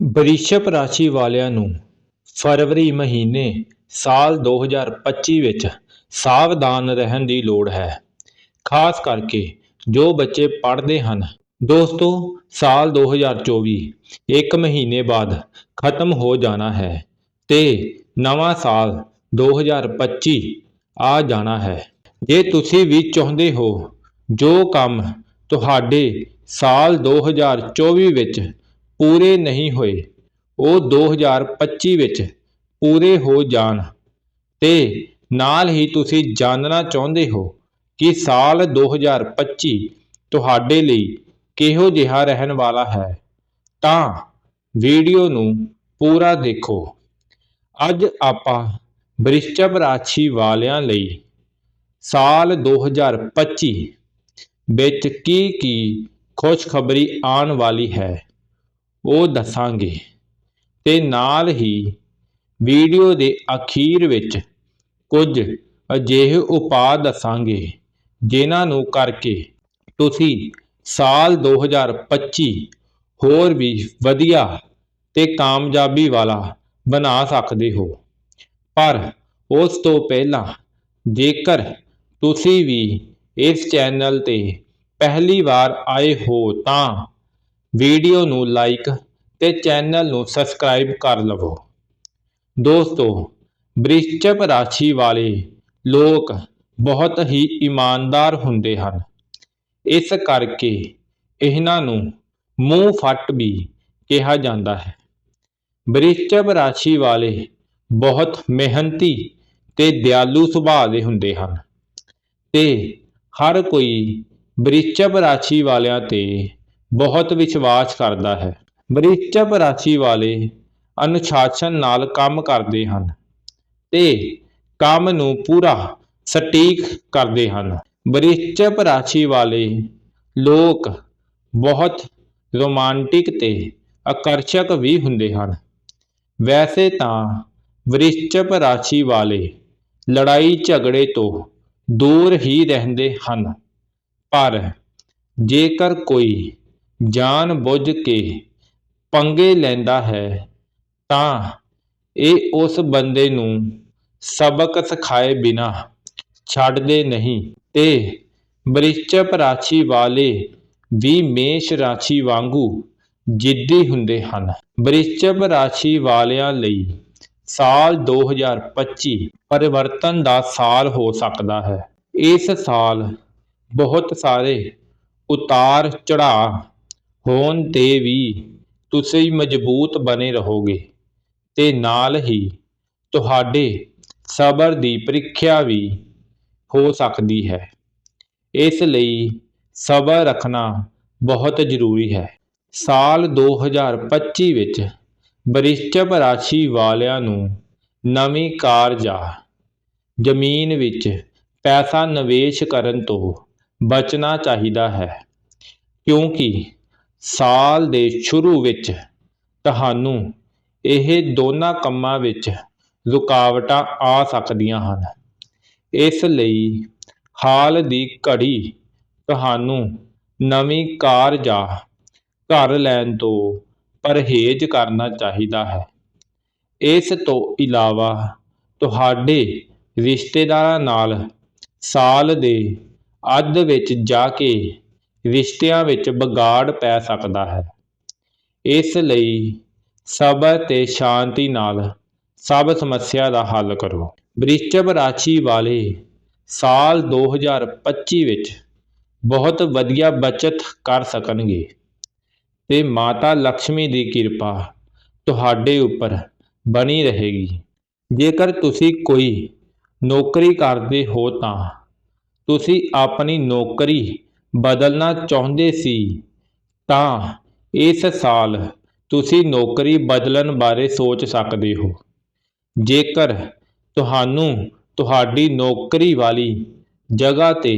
ਵ੍ਰਿਸ਼ਭ ਰਾਸ਼ੀ ਵਾਲਿਆਂ ਨੂੰ ਫਰਵਰੀ ਮਹੀਨੇ ਸਾਲ 2025 ਵਿੱਚ ਸਾਵਧਾਨ ਰਹਿਣ ਦੀ ਲੋੜ ਹੈ। ਖਾਸ ਕਰਕੇ ਜੋ ਬੱਚੇ ਪੜ੍ਹਦੇ ਹਨ। ਦੋਸਤੋ, ਸਾਲ 2024 ਇੱਕ ਮਹੀਨੇ ਬਾਅਦ ਖਤਮ ਹੋ ਜਾਣਾ ਹੈ ਤੇ ਨਵਾਂ ਸਾਲ 2025 ਆ ਜਾਣਾ ਹੈ। ਜੇ ਤੁਸੀਂ ਵੀ ਚਾਹੁੰਦੇ ਹੋ ਜੋ ਕੰਮ ਤੁਹਾਡੇ ਸਾਲ 2024 ਵਿੱਚ ਪੂਰੇ ਨਹੀਂ ਹੋਏ। ਉਹ 2025 ਵਿੱਚ ਪੂਰੇ ਹੋ ਜਾਣ। ਤੇ ਨਾਲ ਹੀ ਤੁਸੀਂ ਜਾਣਨਾ ਚਾਹੁੰਦੇ ਹੋ ਕਿ ਸਾਲ 2025 ਤੁਹਾਡੇ ਲਈ ਕਿਹੋ ਜਿਹਾ ਰਹਿਣ ਵਾਲਾ ਹੈ। ਤਾਂ ਵੀਡੀਓ ਨੂੰ ਪੂਰਾ ਦੇਖੋ। ਅੱਜ ਆਪਾਂ ਵ੍ਰਿਸ਼ਭ ਰਾਸ਼ੀ ਵਾਲਿਆਂ ਲਈ ਸਾਲ 2025 ਵਿੱਚ ਕੀ ਕੀ ਖੁਸ਼ਖਬਰੀ ਆਉਣ ਵਾਲੀ ਹੈ। ਉਹ ਦੱਸਾਂਗੇ। ਤੇ ਨਾਲ ਹੀ ਵੀਡੀਓ ਦੇ ਅਖੀਰ ਵਿੱਚ ਕੁਝ ਅਜਿਹੇ ਉਪਾਅ ਦੱਸਾਂਗੇ, ਜਿਨ੍ਹਾਂ ਨੂੰ ਕਰਕੇ ਤੁਸੀਂ ਸਾਲ 2025 ਹੋਰ ਵੀ ਵਧੀਆ ਤੇ ਕਾਮਯਾਬੀ ਵਾਲਾ ਬਣਾ ਸਕਦੇ ਹੋ। ਪਰ ਉਸ ਤੋਂ ਪਹਿਲਾਂ ਜੇਕਰ ਤੁਸੀਂ ਵੀ ਇਸ ਚੈਨਲ ਤੇ ਪਹਿਲੀ ਵਾਰ ਆਏ ਹੋ ਤਾਂ ਵੀਡੀਓ ਨੂੰ ਲਾਈਕ ਤੇ ਚੈਨਲ ਨੂੰ ਸਬਸਕ੍ਰਾਈਬ ਕਰ ਲਵੋ। ਦੋਸਤੋ ਵ੍ਰਿਸ਼ਭ ਰਾਸ਼ੀ ਵਾਲੇ ਲੋਕ ਬਹੁਤ ਹੀ ਇਮਾਨਦਾਰ ਹੁੰਦੇ ਹਨ। ਇਸ ਕਰਕੇ ਇਹਨਾਂ ਨੂੰ ਮੂੰਹ ਫੱਟ ਵੀ ਕਿਹਾ ਜਾਂਦਾ ਹੈ। ਵ੍ਰਿਸ਼ਭ ਰਾਸ਼ੀ ਵਾਲੇ ਬਹੁਤ ਮਿਹਨਤੀ ਤੇ ਦਿਆਲੂ ਸੁਭਾਅ ਦੇ ਹੁੰਦੇ ਹਨ ਤੇ ਹਰ ਕੋਈ ਵ੍ਰਿਸ਼ਭ ਰਾਸ਼ੀ ਵਾਲਿਆਂ ਤੇ ਬਹੁਤ ਵਿਸ਼ਵਾਸ ਕਰਦਾ ਹੈ। ਵ੍ਰਿਸ਼ਭ ਰਾਸ਼ੀ ਵਾਲੇ ਅਨੁਸ਼ਾਸਨ ਨਾਲ ਕੰਮ ਕਰਦੇ ਹਨ ਤੇ ਕੰਮ ਨੂੰ ਪੂਰਾ ਸਟੀਕ ਕਰਦੇ ਹਨ। ਵ੍ਰਿਸ਼ਭ ਰਾਸ਼ੀ ਵਾਲੇ ਲੋਕ ਬਹੁਤ ਰੋਮਾਂਟਿਕ ਤੇ ਆਕਰਸ਼ਕ ਵੀ ਹੁੰਦੇ ਹਨ। ਵੈਸੇ ਤਾਂ ਵ੍ਰਿਸ਼ਭ ਰਾਸ਼ੀ ਵਾਲੇ ਲੜਾਈ ਝਗੜੇ ਤੋਂ ਦੂਰ ਹੀ ਰਹਿੰਦੇ ਹਨ। ਪਰ ਜੇਕਰ ਕੋਈ ਜਾਣ ਬੁੱਝ ਕੇ ਪੰਗੇ ਲੈਂਦਾ ਹੈ, ਤਾਂ ਇਹ ਉਸ ਬੰਦੇ ਨੂੰ ਸਬਕ ਸਿਖਾਏ ਬਿਨਾ ਛੱਡਦੇ ਨਹੀਂ ਤੇ ਵ੍ਰਿਸ਼ਭ ਰਾਸ਼ੀ ਵਾਲੇ ਵੀ ਮੇਸ਼ ਰਾਸ਼ੀ ਵਾਂਗੂ ਜਿੱਦੀ ਹੁੰਦੇ ਹਨ। ਵ੍ਰਿਸ਼ਭ ਰਾਸ਼ੀ ਵਾਲਿਆਂ ਲਈ ਸਾਲ 2025 ਪਰਿਵਰਤਨ ਦਾ ਸਾਲ ਹੋ ਸਕਦਾ ਹੈ। ਇਸ ਸਾਲ ਬਹੁਤ ਸਾਰੇ ਉਤਾਰ ਚੜਾਅ ਹੋਣ ਤੇ ਵੀ ਤੁਸੀਂ ਮਜ਼ਬੂਤ ਬਣੇ ਰਹੋਗੇ ਅਤੇ ਨਾਲ ਹੀ ਤੁਹਾਡੇ ਸਬਰ ਦੀ ਪ੍ਰੀਖਿਆ ਵੀ ਹੋ ਸਕਦੀ ਹੈ। ਇਸ ਲਈ ਸਬਰ ਰੱਖਣਾ ਬਹੁਤ ਜ਼ਰੂਰੀ ਹੈ। ਸਾਲ 2025 ਵਿੱਚ ਵ੍ਰਿਸ਼ਭ ਰਾਸ਼ੀ ਵਾਲਿਆਂ ਨੂੰ ਨਵੀਂ ਕਾਰ ਜਾਂ ਜ਼ਮੀਨ ਵਿੱਚ ਪੈਸਾ ਨਿਵੇਸ਼ ਕਰਨ ਤੋਂ ਬਚਣਾ ਚਾਹੀਦਾ ਹੈ, ਕਿਉਂਕਿ ਸਾਲ ਦੇ ਸ਼ੁਰੂ ਵਿੱਚ ਤੁਹਾਨੂੰ ਇਹ ਦੋਨਾਂ ਕੰਮਾਂ ਵਿੱਚ ਰੁਕਾਵਟਾਂ ਆ ਸਕਦੀਆਂ ਹਨ। ਇਸ ਲਈ ਹਾਲ ਦੀ ਘੜੀ ਤੁਹਾਨੂੰ ਨਵੀਂ ਕਾਰ ਜਾਂ ਘਰ ਲੈਣ ਤੋਂ ਪਰਹੇਜ਼ ਕਰਨਾ ਚਾਹੀਦਾ ਹੈ। ਇਸ ਤੋਂ ਇਲਾਵਾ ਤੁਹਾਡੇ ਰਿਸ਼ਤੇਦਾਰਾਂ ਨਾਲ ਸਾਲ ਦੇ ਅੱਧ ਵਿੱਚ ਜਾ ਕੇ ਰਿਸ਼ਤਿਆਂ ਵਿੱਚ ਵਿਗਾੜ ਪੈ ਸਕਦਾ ਹੈ। ਇਸ ਲਈ ਸਬਰ ਤੇ ਸ਼ਾਂਤੀ ਨਾਲ ਸਭ ਸਮੱਸਿਆ ਦਾ ਹੱਲ ਕਰੋ। ਵ੍ਰਿਸ਼ਭ ਰਾਸ਼ੀ ਵਾਲੇ ਸਾਲ 2025 ਵਿੱਚ ਬਹੁਤ ਵਧੀਆ ਬਚਤ ਕਰ ਸਕਣਗੇ ਤੇ ਮਾਤਾ ਲక్ష్ਮੀ ਦੀ ਕਿਰਪਾ ਤੁਹਾਡੇ ਉੱਪਰ ਬਣੀ ਰਹੇਗੀ। ਜੇਕਰ ਤੁਸੀਂ ਕੋਈ ਨੌਕਰੀ ਕਰਦੇ ਹੋ ਤਾਂ ਤੁਸੀਂ ਆਪਣੀ ਨੌਕਰੀ ਬਦਲਣਾ ਚਾਹੁੰਦੇ ਸੀ। ਤਾਂ ਇਸ ਸਾਲ ਤੁਸੀਂ ਨੌਕਰੀ ਬਦਲਣ ਬਾਰੇ ਸੋਚ ਸਕਦੇ ਹੋ। ਜੇਕਰ ਤੁਹਾਨੂੰ ਤੁਹਾਡੀ ਨੌਕਰੀ ਵਾਲੀ ਜਗ੍ਹਾ ਤੇ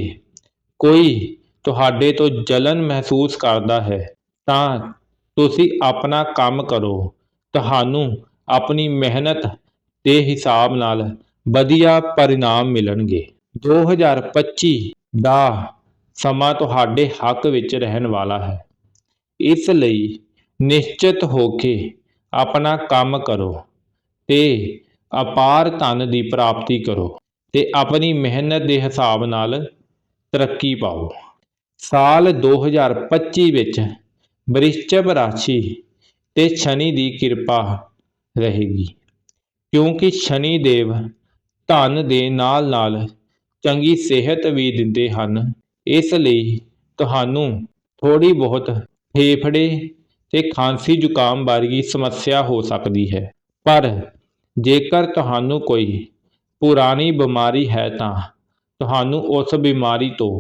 ਕੋਈ ਤੁਹਾਡੇ ਤੋਂ ਜਲਨ ਮਹਿਸੂਸ ਕਰਦਾ ਹੈ, ਤਾਂ ਤੁਸੀਂ ਆਪਣਾ ਕੰਮ ਕਰੋ। ਤੁਹਾਨੂੰ ਆਪਣੀ ਮਿਹਨਤ ਦੇ ਹਿਸਾਬ ਨਾਲ ਵਧੀਆ ਪਰਿਣਾਮ ਮਿਲਣਗੇ। 2025 ਦਾ ਸਮਾਂ ਤੁਹਾਡੇ ਹੱਕ ਵਿੱਚ ਰਹਿਣ ਵਾਲਾ ਹੈ। ਇਸ ਲਈ ਨਿਸ਼ਚਿਤ ਹੋ ਕੇ ਆਪਣਾ ਕੰਮ ਕਰੋ ਤੇ ਅਪਾਰ ਧਨ ਦੀ ਪ੍ਰਾਪਤੀ ਕਰੋ ਤੇ ਆਪਣੀ ਮਿਹਨਤ ਦੇ ਹਿਸਾਬ ਨਾਲ ਤਰੱਕੀ ਪਾਓ। ਸਾਲ 2025 ਵਿੱਚ ਬ੍ਰਿਸ਼ਚਿਕ ਰਾਸ਼ੀ ਤੇ ਸ਼ਨੀ ਦੀ ਕਿਰਪਾ ਰਹੇਗੀ, ਕਿਉਂਕਿ ਸ਼ਨੀ ਦੇਵ ਧਨ ਦੇ ਨਾਲ ਨਾਲ ਚੰਗੀ ਸਿਹਤ ਵੀ ਦਿੰਦੇ ਹਨ। ਇਸ ਲਈ ਤੁਹਾਨੂੰ ਥੋੜ੍ਹੀ ਬਹੁਤ ਫੇਫੜੇ ਅਤੇ ਖਾਂਸੀ ਜ਼ੁਕਾਮ ਵਰਗੀ ਸਮੱਸਿਆ ਹੋ ਸਕਦੀ ਹੈ। ਪਰ ਜੇਕਰ ਤੁਹਾਨੂੰ ਕੋਈ ਪੁਰਾਣੀ ਬਿਮਾਰੀ ਹੈ ਤਾਂ ਤੁਹਾਨੂੰ ਉਸ ਬਿਮਾਰੀ ਤੋਂ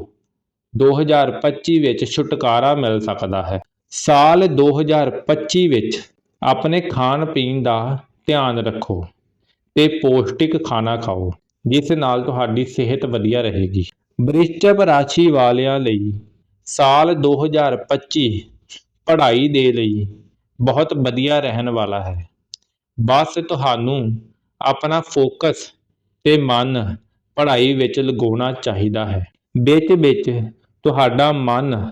2025 ਵਿੱਚ ਛੁਟਕਾਰਾ ਮਿਲ ਸਕਦਾ ਹੈ। ਸਾਲ 2025 ਵਿੱਚ ਆਪਣੇ ਖਾਣ ਪੀਣ ਦਾ ਧਿਆਨ ਰੱਖੋ ਤੇ ਪੌਸ਼ਟਿਕ ਖਾਣਾ ਖਾਓ, ਜਿਸ ਨਾਲ ਤੁਹਾਡੀ ਸਿਹਤ ਵਧੀਆ ਰਹੇਗੀ। ਬ੍ਰਿਸ਼ਚਿਕ ਰਾਸ਼ੀ ਵਾਲਿਆਂ ਲਈ ਸਾਲ 2025 ਪੜ੍ਹਾਈ ਦੇ ਲਈ ਬਹੁਤ ਵਧੀਆ ਰਹਿਣ ਵਾਲਾ ਹੈ। ਬਸ ਤੁਹਾਨੂੰ ਆਪਣਾ ਫੋਕਸ ਤੇ ਮਨ ਪੜ੍ਹਾਈ ਵਿੱਚ ਲਗਾਉਣਾ ਚਾਹੀਦਾ ਹੈ। ਵਿੱਚ ਵਿੱਚ ਤੁਹਾਡਾ ਮਨ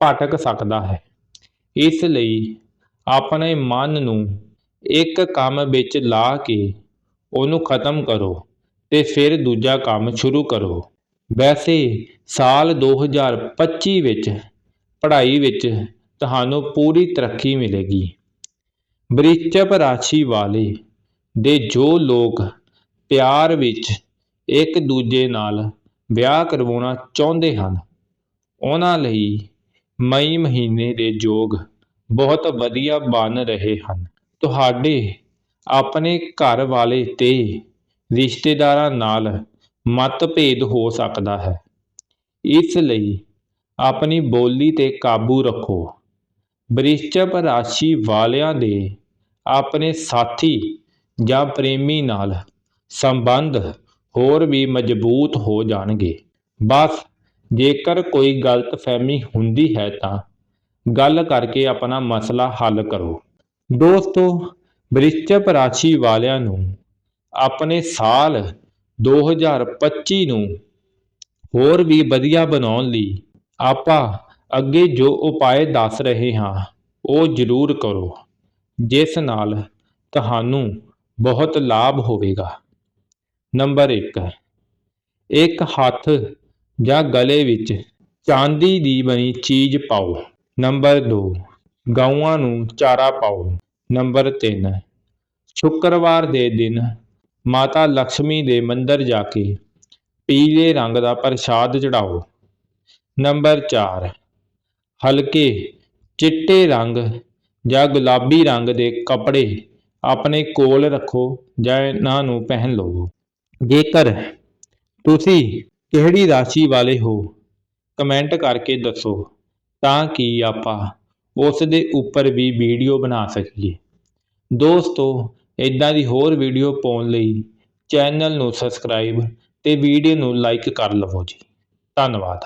ਭਟਕ ਸਕਦਾ ਹੈ। ਇਸ ਲਈ ਆਪਣੇ ਮਨ ਨੂੰ ਇੱਕ ਕੰਮ ਵਿੱਚ ਲਾ ਕੇ ਉਹਨੂੰ ਖਤਮ ਕਰੋ ਤੇ ਫਿਰ ਦੂਜਾ ਕੰਮ ਸ਼ੁਰੂ ਕਰੋ। ਵੈਸੇ ਸਾਲ 2025 ਵਿੱਚ ਪੜ੍ਹਾਈ ਵਿੱਚ ਤੁਹਾਨੂੰ ਪੂਰੀ ਤਰੱਕੀ ਮਿਲੇਗੀ। ਬ੍ਰਿਸ਼ਚਿਕ ਰਾਸ਼ੀ ਵਾਲੇ ਦੇ ਜੋ ਲੋਕ ਪਿਆਰ ਵਿੱਚ ਇੱਕ ਦੂਜੇ ਨਾਲ ਵਿਆਹ ਕਰਵਾਉਣਾ ਚਾਹੁੰਦੇ ਹਨ, ਉਹਨਾਂ ਲਈ ਮਈ ਮਹੀਨੇ ਦੇ ਯੋਗ ਬਹੁਤ ਵਧੀਆ ਬਣ ਰਹੇ ਹਨ। ਤੁਹਾਡੇ ਆਪਣੇ ਘਰ ਵਾਲੇ ਤੇ ਰਿਸ਼ਤੇਦਾਰਾਂ ਨਾਲ ਮਤਭੇਦ ਹੋ ਸਕਦਾ ਹੈ। ਇਸ ਲਈ ਆਪਣੀ ਬੋਲੀ ਤੇ ਕਾਬੂ ਰੱਖੋ। ਬ੍ਰਿਸ਼ਚਿਕ ਰਾਸ਼ੀ ਵਾਲਿਆਂ ਦੇ ਆਪਣੇ ਸਾਥੀ ਜਾਂ ਪ੍ਰੇਮੀ ਨਾਲ ਸੰਬੰਧ ਹੋਰ ਵੀ ਮਜ਼ਬੂਤ ਹੋ ਜਾਣਗੇ। ਬਸ ਜੇਕਰ ਕੋਈ ਗਲਤਫਹਿਮੀ ਹੁੰਦੀ ਹੈ ਤਾਂ ਗੱਲ ਕਰਕੇ ਆਪਣਾ ਮਸਲਾ ਹੱਲ ਕਰੋ। ਦੋਸਤੋ ਬ੍ਰਿਸ਼ਚਿਕ ਰਾਸ਼ੀ ਵਾਲਿਆਂ ਨੂੰ ਆਪਣੇ ਸਾਲ 2025 ਨੂੰ ਹੋਰ ਵੀ ਵਧੀਆ ਬਣਾਉਣ ਲਈ ਆਪਾਂ ਅੱਗੇ ਜੋ ਉਪਾਅ ਦੱਸ ਰਹੇ ਹਾਂ, ਉਹ ਜ਼ਰੂਰ ਕਰੋ, ਜਿਸ ਨਾਲ ਤੁਹਾਨੂੰ ਬਹੁਤ ਲਾਭ ਹੋਵੇਗਾ। ਨੰਬਰ 1 ਇੱਕ ਹੱਥ ਜਾਂ ਗਲੇ ਵਿੱਚ ਚਾਂਦੀ ਦੀ ਬਣੀ ਚੀਜ਼ ਪਾਓ। ਨੰਬਰ 2 ਗਊਆਂ ਨੂੰ ਚਾਰਾ ਪਾਓ। ਨੰਬਰ 3 ਸ਼ੁੱਕਰਵਾਰ ਦੇ ਦਿਨ ਮਾਤਾ ਲక్ష్ਮੀ ਦੇ ਮੰਦਰ ਜਾ ਕੇ ਪੀਲੇ ਰੰਗ ਦਾ ਪ੍ਰਸ਼ਾਦ ਚੜਾਓ ਨੰਬਰ 4 ਹਲਕੇ ਚਿੱਟੇ ਰੰਗ ਜਾਂ ਗੁਲਾਬੀ ਰੰਗ ਦੇ ਕੱਪੜੇ ਆਪਣੇ ਕੋਲ ਰੱਖੋ, ਜਾਂ ਇਹਨਾਂ ਨੂੰ ਪਹਿਨ ਲਵੋ। ਜੇਕਰ ਤੁਸੀਂ ਕਿਹੜੀ ਰਾਸ਼ੀ ਵਾਲੇ ਹੋ, ਕਮੈਂਟ ਕਰਕੇ ਦੱਸੋ ਤਾਂ ਕਿ ਆਪਾਂ ਉਸ ਦੇ ਉੱਪਰ ਵੀ ਵੀਡੀਓ ਬਣਾ ਸਕੀਏ। ਦੋਸਤੋ ਇੱਦਾਂ ਦੀ ਹੋਰ ਵੀਡੀਓ ਪਾਉਣ ਲਈ ਚੈਨਲ ਨੂੰ ਸਬਸਕ੍ਰਾਈਬ ਅਤੇ ਵੀਡੀਓ ਨੂੰ ਲਾਈਕ ਕਰ ਲਵੋ ਜੀ। ਧੰਨਵਾਦ।